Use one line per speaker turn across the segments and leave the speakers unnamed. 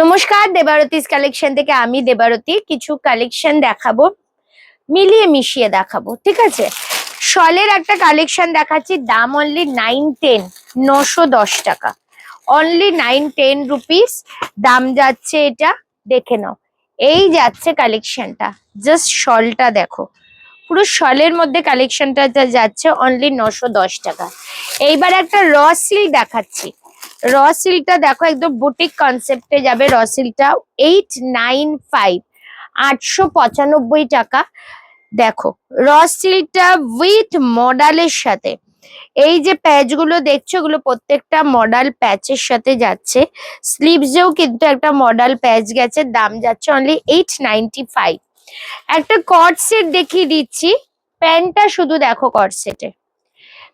নমস্কার, দেবারতিস কালেকশন থেকে আমি দেবারতী কিছু কালেকশন দেখাবো, মিলিয়ে মিশিয়ে দেখাবো, ঠিক আছে? শলের একটা কালেকশন দেখাচ্ছি, দাম অনলি নাইন টেন নশো দশ টাকা। অনলি নাইন টেন রুপিস দাম যাচ্ছে এটা, দেখে নাও। এই যাচ্ছে কালেকশনটা জাস্ট শলটা দেখো। পুরো শলের মধ্যে কালেকশনটা যাচ্ছে অনলি নশো দশ টাকা। এইবার একটা র সিল্ক দেখাচ্ছি। র সিল্কটা দেখো একদম বুটিক কনসেপ্টে যাবে র সিল্কটা এইট নাইন ফাইভ আটশো পঁচানব্বই টাকা। দেখো র সিল্কটা উইথ মডালের সাথে। এই যে প্যাচগুলো দেখছ ওগুলো প্রত্যেকটা মডাল প্যাচের সাথে যাচ্ছে। স্লিভসেও কিন্তু একটা মডাল প্যাচ গেছে, দাম যাচ্ছে অনলি এইট নাইনটি ফাইভ একটা কট সেট দেখিয়ে দিচ্ছি। প্যান্টটা শুধু দেখো কট সেটে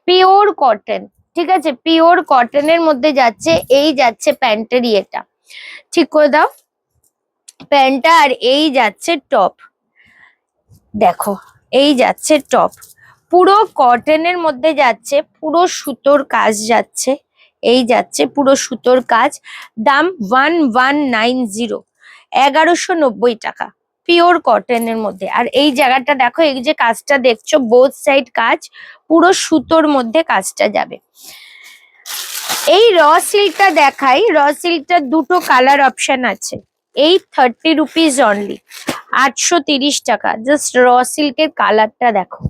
পিওর কটন ঠিক আছে? পিওর কটনের মধ্যে যাচ্ছে, এই যাচ্ছে প্যান্টের ইয়েটা ঠিক করে দাও। প্যান্টটা আর এই যাচ্ছে টপ দেখো, এই যাচ্ছে টপ পুরো কটনের মধ্যে যাচ্ছে, পুরো সুতোর কাজ যাচ্ছে। এই যাচ্ছে পুরো সুতোর কাজ। দাম ওয়ান ওয়ান নাইন জিরো এগারোশো নব্বই টাকা। পিওর কটনের মধ্যে। আর এই জায়গাটা দেখো, এই যে কাজটা দেখছ বোথ সাইড কাজ, পুরো সুতোর মধ্যে কাজটা যাবে। এই র সিল্কটা দেখাই র সিল্কটা দুটো কালার অপশন আছে। এই থার্টি রুপিস অনলি আটশো তিরিশ টাকা। জাস্ট র সিল্কের কালারটা দেখো।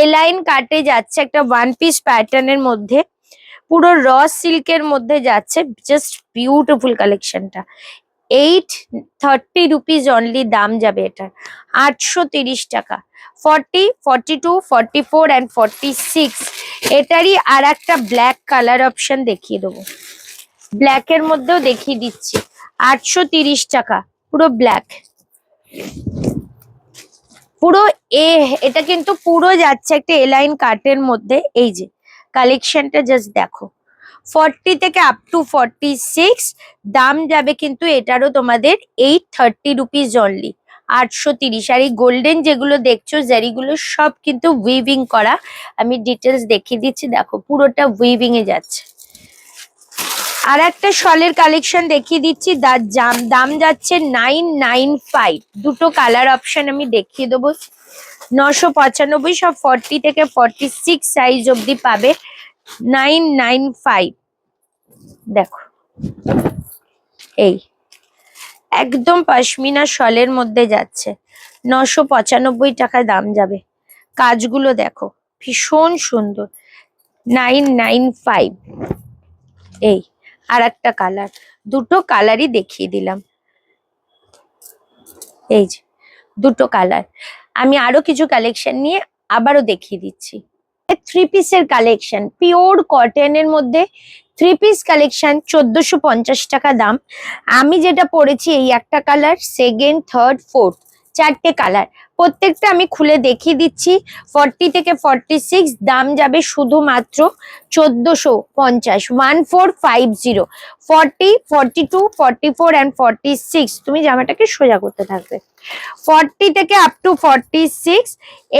এ লাইন কাটে যাচ্ছে একটা ওয়ান পিস প্যাটার্নের মধ্যে। পুরো র সিল্কের মধ্যে যাচ্ছে জাস্ট বিউটিফুল কালেকশনটা এইট থার্টি রুপিস অনলি দাম যাবে এটা। আটশো তিরিশ টাকা। Forty forty two forty four and forty six এটারই আর একটা ব্ল্যাক কালার অপশন দেখিয়ে দেবো। ব্ল্যাকের মধ্যেও দেখিয়ে দিচ্ছি। আটশো তিরিশ টাকা। পুরো ব্ল্যাক পুরো এ, এটা কিন্তু পুরো যাচ্ছে একটা এলাইন কাটের মধ্যে। এই যে কালেকশনটা জাস্ট দেখো। ফর্টি থেকে আপ টু ফর্টি সিক্স দাম যাবে কিন্তু এটারও তোমাদের এইট থার্টি রুপিস অনলি আটশো তিরিশ। আর এই গোল্ডেন যেগুলো দেখছ জারিগুলো সব কিন্তু উইভিং করা। আমি ডিটেলস দেখিয়ে দিচ্ছি, দেখো পুরোটা উইভিং এ যাচ্ছে। আর একটা শলের কালেকশন দেখিয়ে দিচ্ছি জাম- দাম যাচ্ছে নাইন নাইন ফাইভ দুটো কালার অপশন আমি দেখিয়ে দেবো। নশো পঁচানব্বই সব ফর্টি থেকে ফর্টি সিক্স সাইজ অবধি পাবে। Nine nine five. দেখো। এই। একদম পশমিনা শলের মধ্যে যাচ্ছে। নশো পঁচানব্বই টাকা দাম যাবে। কাজগুলো দেখো। ভীষণ সুন্দর। Nine nine five. এই। আর একটা কালার। দুটো কালারই দেখিয়ে দিলাম। এই যে। দুটো কালার। আমি আরও কিছু কালেকশন নিয়ে আবারও দেখিয়ে দিচ্ছি। থ্রি পিসের কালেকশন পিওর কটনের মধ্যে থ্রি পিস কালেকশন চোদ্দশো পঞ্চাশ টাকা দাম। আমি যেটা পরেছি এই একটা কালার সেকেন্ড থার্ড ফোর্থ চারটে কালার প্রত্যেকটা আমি খুলে দেখিয়ে দিচ্ছি। ফর্টি থেকে ফর্টি সিক্স দাম যাবে শুধুমাত্র চোদ্দশো পঞ্চাশ। One four five zero forty forty two forty four and forty six তুমি জামাটাকে সোজা করতে থাকবে। ফর্টি থেকে আপ টু ফর্টি সিক্স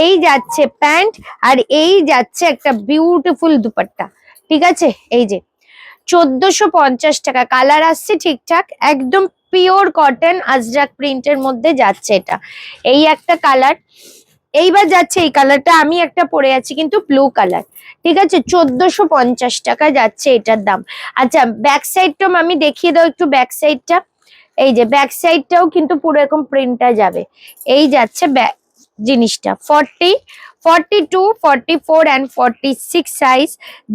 এই যাচ্ছে প্যান্ট আর এই যাচ্ছে একটা বিউটিফুল দুপাট্টা। ঠিক আছে? এই যে, চোদ্দশো পঞ্চাশ টাকা। কালার আসছে ঠিকঠাক, একদম পিওর কটন আজরাক প্রিন্টের মধ্যে যাচ্ছে এটা। এই একটা কালার। এইবার যাচ্ছে এই কালারটা, আমি একটা পরে আছি কিন্তু ব্লু কালার। ঠিক আছে? চোদ্দশো পঞ্চাশ টাকা যাচ্ছে এটার দাম। আচ্ছা ব্যাক সাইডটাও আমি দেখিয়ে দাও একটু ব্যাক সাইডটা। এই যে, ব্যাক সাইডটাও কিন্তু পুরো এরকম প্রিন্টটা যাবে। এই যাচ্ছে ব্যাক জিনিসটা। Forty forty two, forty four and forty six size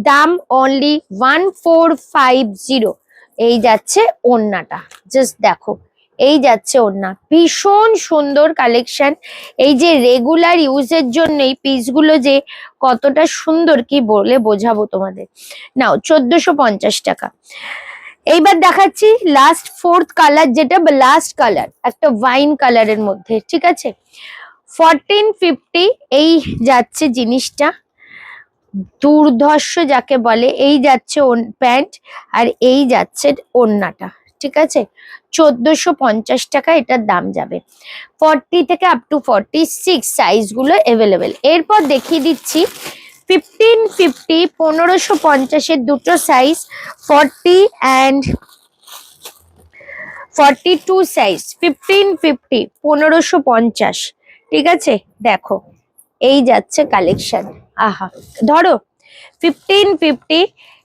দাম only one four five zero এই যাচ্ছে ওড়নাটা। জাস্ট দেখো, এই যাচ্ছে ওড়না। ভীষণ সুন্দর কালেকশন এই যে রেগুলার ইউজের জন্য এই পিসগুলো যে কতটা সুন্দর, কি বলে বোঝাবো তোমাদের? নাও, চোদ্দশো পঞ্চাশ টাকা। এইবার দেখাচ্ছি লাস্ট ফোর্থ কালার যেটা লাস্ট কালার একটা ওয়াইন কালারের মধ্যে, ঠিক আছে? ফরটিন ফিফটি এই যাচ্ছে জিনিসটা। দুর্ধর্ষ যাকে বলে, এই যাচ্ছে প্যান্ট আর এই যাচ্ছে ওড়নাটা ঠিক আছে? চোদ্দশো পঞ্চাশ টাকা এটার দাম যাবে। ফর্টি থেকে আপ টু ফর্টি সিক্স সাইজগুলো অ্যাভেলেবেল এরপর দেখিয়ে দিচ্ছি ফিফটিন ফিফটি পনেরোশো পঞ্চাশের দুটো size forty and forty two size fifteen fifty পনেরোশো পঞ্চাশ, ঠিক আছে? দেখো, এই যাচ্ছে কালেকশন আহা, ধরো ফিফটিন ফিফটি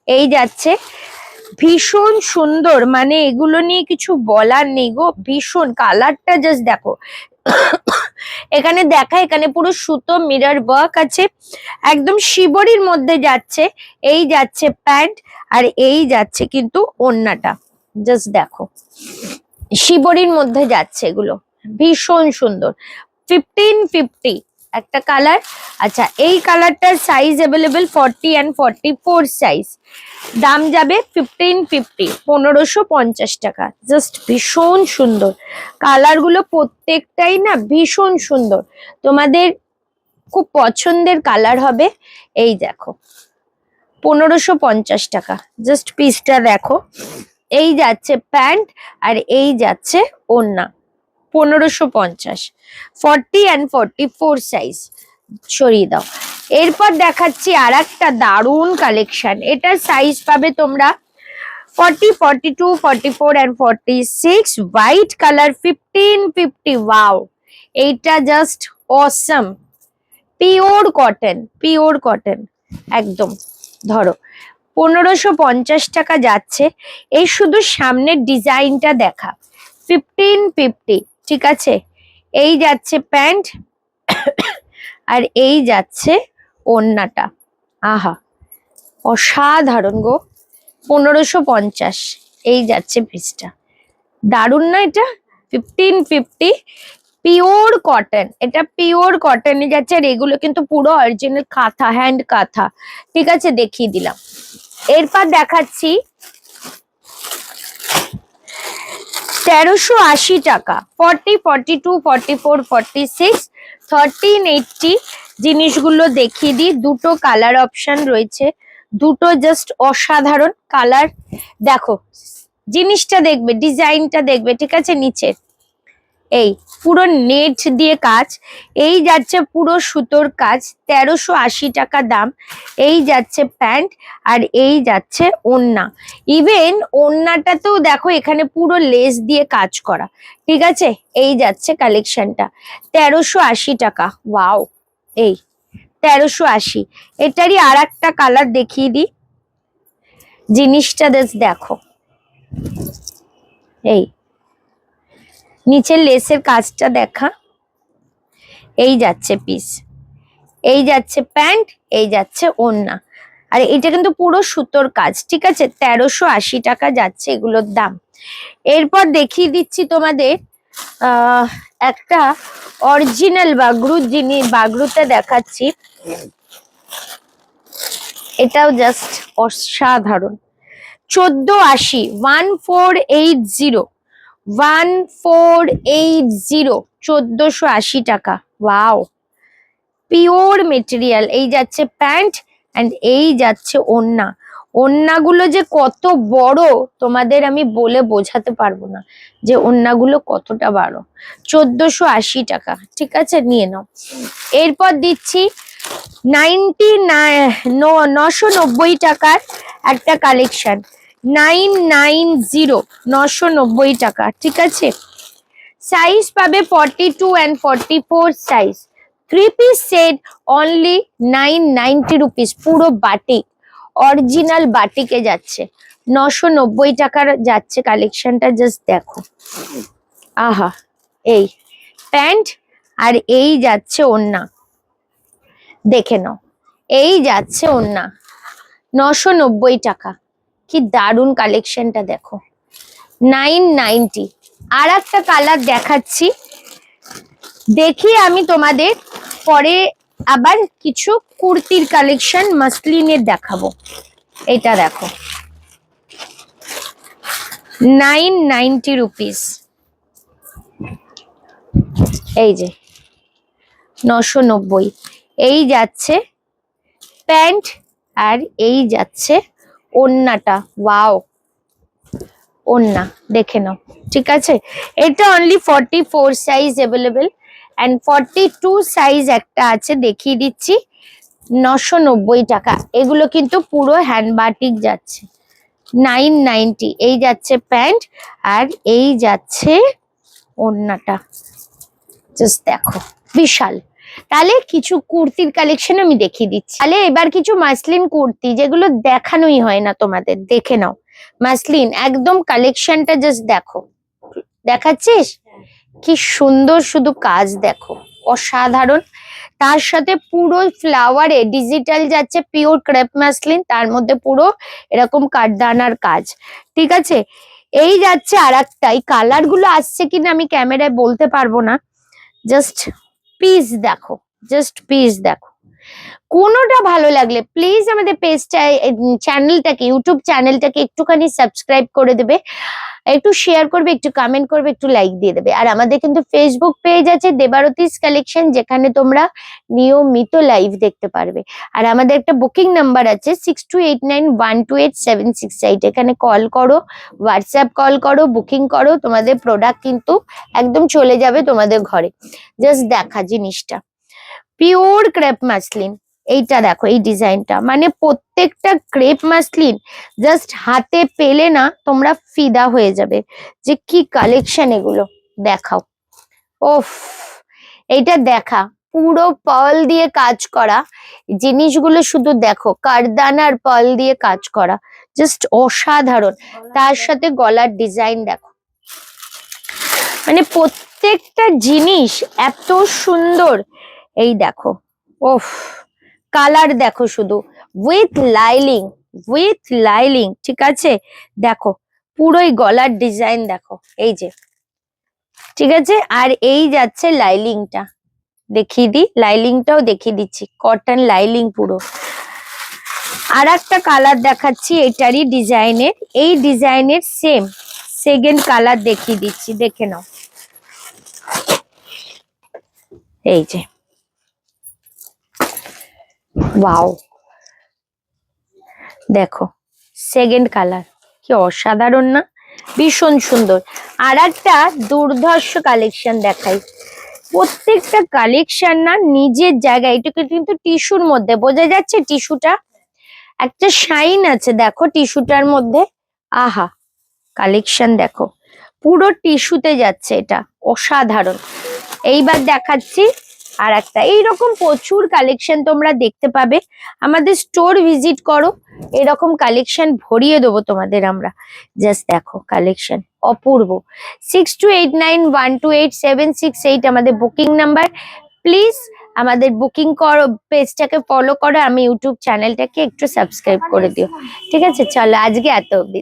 এই যাচ্ছে। ভীষণ সুন্দর মানে এগুলো নিয়ে কিছু বলার নেই গো, ভীষণ। কালারটা জাস্ট দেখো। এখানে দেখা, এখানে পুরো সুতো মিরর ওয়ার্ক আছে। একদম শিবরির মধ্যে যাচ্ছে, এই যাচ্ছে প্যান্ট আর এই যাচ্ছে কিন্তু ওন্নাটা জাস্ট দেখো। শিবরির মধ্যে যাচ্ছে এগুলো, ভীষণ সুন্দর। ফিফটিন ফিফটি একটা কালার আচ্ছা এই কালারটার size available forty and forty four size দাম যাবে ফিফটিন ফিফটি পনেরোশো পঞ্চাশ টাকা। জাস্ট ভীষণ সুন্দর। কালারগুলো প্রত্যেকটাই না ভীষণ সুন্দর। তোমাদের খুব পছন্দের কালার হবে এই দেখো। পনেরোশো পঞ্চাশ টাকা। জাস্ট পিসটা দেখো। এই যাচ্ছে প্যান্ট আর এই যাচ্ছে ওড়না। পনেরোশো পঞ্চাশ। Forty and forty four size সরিয়ে দাও। এরপর দেখাচ্ছি আর একটা দারুণ কালেকশন এটার সাইজ পাবে তোমরা forty forty two forty four and forty six white colour fifteen fifty wow এইটা just awesome pure cotton pure cotton একদম। ধরো, পনেরোশো পঞ্চাশ টাকা যাচ্ছে। এই শুধু সামনের ডিজাইনটা দেখা। ফিফটিন ফিফটি ঠিক আছে? এই যাচ্ছে প্যান্ট আর এই যাচ্ছে ওড়নাটা আহা, অসাধারণ গো। পনেরোশো পঞ্চাশ, এই যাচ্ছে পিসটা। দারুণ না এটা? ফিফটিন ফিফটি পিওর কটন এটা পিওর কটনে যাচ্ছে আর এগুলো কিন্তু পুরো অরিজিনাল কাঁথা হ্যান্ড কাঁথা। ঠিক আছে, দেখিয়ে দিলাম। এরপর দেখাচ্ছি তেরোশো আশি টাকা। Forty forty two forty four forty six thirteen eighty জিনিসগুলো দেখিয়ে দিই। দুটো কালার অপশন রয়েছে। দুটো জাস্ট অসাধারণ কালার দেখো, জিনিসটা দেখবে ডিজাইনটা দেখবে, ঠিক আছে? নিচে। এই পুরো নেট দিয়ে কাজ। এই যাচ্ছে পুরো সুতোর কাজ, তেরোশো আশি টাকা দাম। এই যাচ্ছে প্যান্ট আর এই যাচ্ছে ওন্না। ইভেন ওন্নাটাতেও দেখো এখানে পুরো লেস দিয়ে কাজ করা। ঠিক আছে? এই যাচ্ছে কালেকশনটা। তেরোশো আশি টাকা। ওয়াও এই, তেরোশো আশি। এটারই আর একটা কালার দেখিয়ে দিই। জিনিসটা দেখো। এই নিচের লেসের কাজটা দেখা। এই যাচ্ছে পিস এই যাচ্ছে প্যান্ট এই যাচ্ছে ওড়না আর এটা কিন্তু পুরো সুতোর কাজ, ঠিক আছে? তেরোশো আশি টাকা যাচ্ছে এগুলোর দাম। এরপর দেখিয়ে দিচ্ছি তোমাদের একটা অরিজিনাল বাগরু যিনি বাগরুতে দেখাচ্ছি। এটাও জাস্ট অসাধারণ। চোদ্দ আশি one four eight zero one four eight zero, চোদ্দশো আশি টাকা। ওয়াও। পিওর মেটেরিয়াল, এই যাচ্ছে প্যান্ট অ্যান্ড এই যাচ্ছে ওন্না ওন্নাগুলো যে কত বড়, তোমাদের আমি বলে বোঝাতে পারব না যে ওন্নাগুলো কতটা বড়। চোদ্দশো আশি টাকা, ঠিক আছে? নিয়ে নাও। এরপর দিচ্ছি নাইনটি নশো নব্বই টাকার একটা কালেকশন। নাইন নাইন জিরো, নশো নব্বই টাকা, ঠিক আছে? সাইজ পাবে forty two and forty four size three piece set only nine ninety rupees পুরো বাটিক অরিজিনাল বাটিকে যাচ্ছে। নশো নব্বই টাকার যাচ্ছে কালেকশনটা জাস্ট দেখো। আহা, এই প্যান্ট আর এই যাচ্ছে ওন্না দেখে নাও, এই যাচ্ছে ওন্না নশো নব্বই টাকা। কি দারুণ কালেকশনটা দেখো। নাইন নাইনটি আর একটা কালার দেখাচ্ছি। দেখি আমি তোমাদের পরে আবার কিছু কুর্তির কালেকশন মাসলিনের দেখাবো। এটা দেখো। নাইন নাইনটি রুপিস এই যে, নশো নব্বই। এই যাচ্ছে প্যান্ট আর এই যাচ্ছে ওন্নাটা, ওয়াও। ওন্না, দেখে নাও, ঠিক আছে? এটা only forty four size available and forty two size একটা আছে, দেখিয়ে দিচ্ছি, নশো নব্বই টাকা। এগুলো কিন্তু পুরো হ্যান্ড বাটিক যাচ্ছে। নাইন নাইনটি এই যাচ্ছে প্যান্ট আর এই যাচ্ছে ওড়নাটা জাস্ট দেখো, বিশাল। তাহলে কিছু কুর্তির কালেকশন আমি দেখিয়ে দিচ্ছি। তাহলে এবার কিছু মাসলিন কুর্তি, যেগুলো দেখানোই হয় না তোমাদের, দেখে নাও। মাসলিন একদম কালেকশনটা জাস্ট দেখো। দেখাচ্ছিস? কি সুন্দর শুধু কাজ দেখো, অসাধারণ। তার সাথে পুরো ফ্লাওয়ারে ডিজিটাল যাচ্ছে পিওর ক্রেপ মাসলিন তার মধ্যে পুরো এরকম কাঠদানার কাজ। ঠিক আছে? এই যাচ্ছে আর একটা এই কালারগুলো আসছে কিনা আমি ক্যামেরায় বলতে পারব না। জাস্ট পিস দেখো জাস্ট পিস দেখো। কোনোটা ভালো লাগলে প্লিজ আমাদের পেজটা চ্যানেলটাকে ইউটিউব চ্যানেলটাকে একটুখানি সাবস্ক্রাইব করে দেবে। একটু শেয়ার করবে, একটু কমেন্ট করবে, একটু লাইক দিয়ে দেবে। আর আমাদের কিন্তু ফেসবুক পেজ আছে দেবারতিস কালেকশন যেখানে তোমরা নিয়মিত লাইভ দেখতে পারবে। আর আমাদের একটা বুকিং নাম্বার আছে six two eight nine one two eight seven six eight এখানে কল করো হোয়াটসঅ্যাপ কল করো বুকিং করো, তোমাদের প্রোডাক্ট কিন্তু একদম চলে যাবে তোমাদের ঘরে। জাস্ট দেখা জিনিসটা। Pure crepe muslin. এইটা দেখো, এই ডিজাইনটা। মানে প্রত্যেকটা ক্রেপ মাসলিন জাস্ট হাতে পেলে না তোমরা ফিদা হয়ে যাবে। যে কি কালেকশন এগুলো? দেখাও। ওফ, এইটা দেখা। পুরো পল দিয়ে কাজ করা। জিনিসগুলো শুধু দেখো, কারদানার পল দিয়ে কাজ করা। জাস্ট অসাধারণ। তার সাথে গলার ডিজাইন দেখো। মানে প্রত্যেকটা জিনিস এত সুন্দর। এই দেখো ওফ কালার দেখো শুধু উইথ লাইলিং উইথ লাইলিং ঠিক আছে? দেখো, পুরোই গলার ডিজাইন দেখো, এই যে, ঠিক আছে? আর এই যাচ্ছে লাইলিংটা দেখিয়ে দিই লাইলিংটাও দেখিয়ে দিচ্ছি কটন লাইলিং পুরো। আর একটা কালার দেখাচ্ছি, এটারই ডিজাইনের এই ডিজাইনের সেম সেকেন্ড কালার দেখিয়ে দিচ্ছি, দেখে নাও। এই যে ওয়াও দেখো সেকেন্ড কালার কি অসাধারণ না? ভীষণ সুন্দর। আর একটা দুর্ধর্ষ কালেকশন দেখাই। প্রত্যেকটা কালেকশন না নিজের জায়গায়, এটাকে কিন্তু টিস্যুর মধ্যে, বোঝা যাচ্ছে টিস্যুটা একটা শাইন আছে, দেখো টিস্যুটার মধ্যে। আহা কালেকশন দেখো। পুরো টিস্যুতে যাচ্ছে এটা, অসাধারণ। এইবার দেখাচ্ছি আর একটা। এইরকম প্রচুর কালেকশন তোমরা দেখতে পাবে। আমাদের স্টোর ভিজিট করো, এরকম কালেকশন ভরিয়ে দেবো তোমাদের আমরা। জাস্ট দেখো কালেকশন অপূর্ব। Six two eight nine one two eight seven six eight আমাদের বুকিং নাম্বার প্লিজ আমাদের বুকিং করো পেজটাকে ফলো করো, আমি ইউটিউব চ্যানেলটাকে একটু সাবস্ক্রাইব করে দিও। ঠিক আছে? চলো, আজকে এত অবধি।